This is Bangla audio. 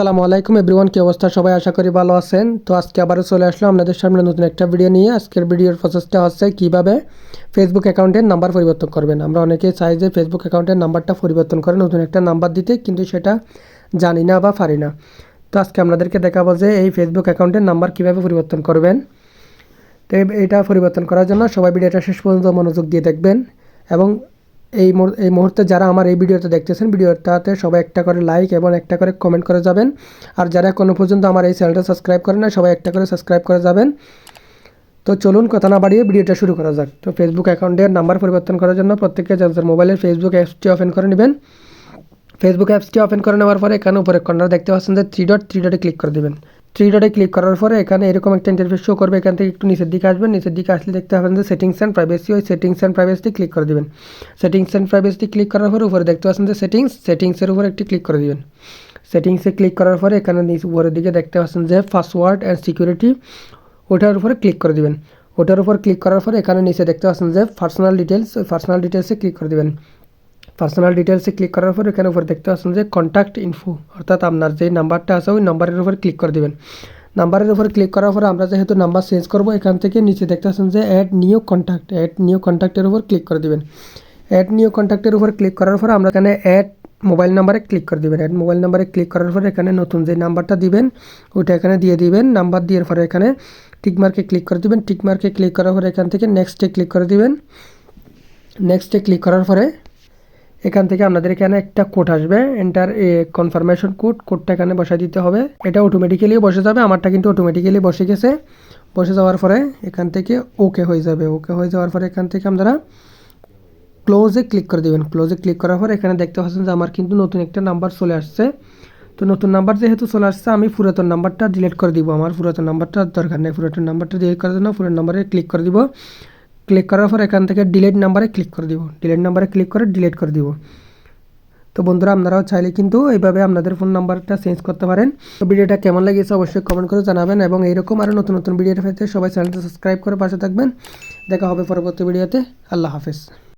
আসসালামু আলাইকুম এভরিওয়ান, কি অবস্থা? সবাই আশা করি ভালো আছেন। তো আজকে আবারও চলে আসলাম আপনাদের সামনে নতুন একটা ভিডিও নিয়ে। আজকের ভিডিওর প্রসেসটা হচ্ছে কীভাবে ফেসবুক অ্যাকাউন্টের নাম্বার পরিবর্তন করবেন। আমরা অনেকেই চাই যে ফেসবুক অ্যাকাউন্টের নাম্বারটা পরিবর্তন করে নতুন একটা নাম্বার দিতে, কিন্তু সেটা জানি না বা পারি না। তো আজকে আপনাদেরকে দেখাবো যে এই ফেসবুক অ্যাকাউন্টের নাম্বার কীভাবে পরিবর্তন করবেন। তো এটা পরিবর্তন করার জন্য সবাই ভিডিওটা শেষ পর্যন্ত মনোযোগ দিয়ে দেখবেন এবং এই এই মুহূর্তে যারা আমার এই ভিডিওতে দেখতেছেন, ভিডিওটাতে সবাই একটা করে লাইক এবং একটা করে কমেন্ট করে যাবেন। আর যারা কোনো পর্যন্ত আমার এই চ্যানেলটা সাবস্ক্রাইব করেন না সবাই একটা করে সাবস্ক্রাইব করে যাবেন। তো চলুন কথা না বাড়িয়ে ভিডিওটা শুরু করা যাক। তো ফেসবুক অ্যাকাউন্টের নাম্বার পরিবর্তন করার জন্য প্রত্যেকে যাদের মোবাইলের ফেসবুক অ্যাপসটি ওপেন করে নেবেন। ফেসবুক অ্যাপসটি ওপেন করে নেওয়ার পরে এখানে উপরে কর্নার দেখতে পাচ্ছেন যে থ্রি ডট থ্রি ডটে ক্লিক করে দেবেন। থ্রি ডটে ক্লিক করার পরে এখানে এরকম একটা ইন্টারফেস শো করবে। এখান থেকে একটু নিচের দিকে আসবেন। নিচের দিকে আসলে দেখতে পাবেন যে সেটিংস অ্যান্ড প্রাইভেসি ওই সেটিংস অ্যান্ড প্রাইভেসি ক্লিক করে দেবেন। সেটিংস অ্যান্ড প্রাইভেসি ক্লিক করার পরে উপরে দেখতে পাচ্ছেন যে সেটিংস সেটিংসের উপরে একটি ক্লিক করে দিবেন। সেটিংসে ক্লিক করার পরে এখানে উপরের দিকে দেখতে পাচ্ছেন যে পাসওয়ার্ড অ্যান্ড সিকিউরিটি ওটার উপরে ক্লিক করে দিবেন। ওটার উপর ক্লিক করার পরে এখানে নিচে দেখতে পাচ্ছেন যে পার্সোনাল ডিটেলস ওই পার্সোনাল ডিটেলসে ক্লিক করে দিবেন। পার্সোনাল ডিটেলসে ক্লিক করার পর এখানে উপরে দেখতে পাচ্ছেন যে কন্ট্যাক্ট ইনফো অর্থাৎ আপনার যে নাম্বারটা আছে ওই নাম্বারের উপর ক্লিক করে দিবেন। নাম্বারের উপর ক্লিক করার পর আমরা যেহেতু নাম্বার চেঞ্জ করব, এখান থেকে নিচে দেখতে পাচ্ছেন যে add new contact add new কন্ট্যাক্টের উপর ক্লিক করে দিবেন। অ্যাড নিউ কন্ট্যাক্টের উপর ক্লিক করার পর আমরা এখানে অ্যাড মোবাইল নাম্বারে ক্লিক করে দিবেন। অ্যাড মোবাইল নাম্বারে ক্লিক করার পর এখানে নতুন যে নাম্বারটা দিবেন ওটা এখানে দিয়ে দিবেন। নাম্বার দেওয়ার পরে এখানে টিকমার্কে ক্লিক করে দিবেন। টিকমার্কে ক্লিক করার পরে এখান থেকে নেক্সটে ক্লিক করে দিবেন। নেক্সটে ক্লিক করার পরে এখান থেকে আপনাদের এখানে একটা কোড আসবে। এন্টার এ কনফার্মেশন কোড কোডটা এখানে বসাই দিতে হবে। এটা অটোমেটিক্যালি বসে যাবে, আমারটা কিন্তু অটোমেটিক্যালি বসে গেছে। বসে যাওয়ার পরে এখান থেকে ওকে হয়ে যাবে। ওকে হয়ে যাওয়ার পরে এখান থেকে আপনারা ক্লোজে ক্লিক করে দেবেন। ক্লোজে ক্লিক করার পর এখানে দেখতে পাচ্ছেন যে আমার কিন্তু নতুন একটা নাম্বার চলে আসছে। তো নতুন নাম্বার যেহেতু চলে আসছে, আমি পুরাতন নাম্বারটা ডিলিট করে দিব। আমার পুরাতন নাম্বারটা দরকার নেই। পুরাতন নাম্বারটা ডিলিট করার জন্য পুরাতন নাম্বারে ক্লিক করে দিব। ক্লিক করার পর এখান থেকে ডিলেট নাম্বারে ক্লিক করে দিব। ডিলেট নাম্বারে ক্লিক করে ডিলেট করে দিব। তো বন্ধুরা, আপনারাও চাইলে কিন্তু এইভাবে আপনাদের ফোন নাম্বারটা চেঞ্জ করতে পারেন। তো ভিডিওটা কেমন লেগেছে অবশ্যই কমেন্ট করে জানাবেন এবং এইরকম আরও নতুন নতুন ভিডিওটা পেতে সবাই চ্যানেলটা সাবস্ক্রাইব করে পাশে থাকবেন। দেখা হবে পরবর্তী ভিডিওতে আল্লাহ হাফেজ।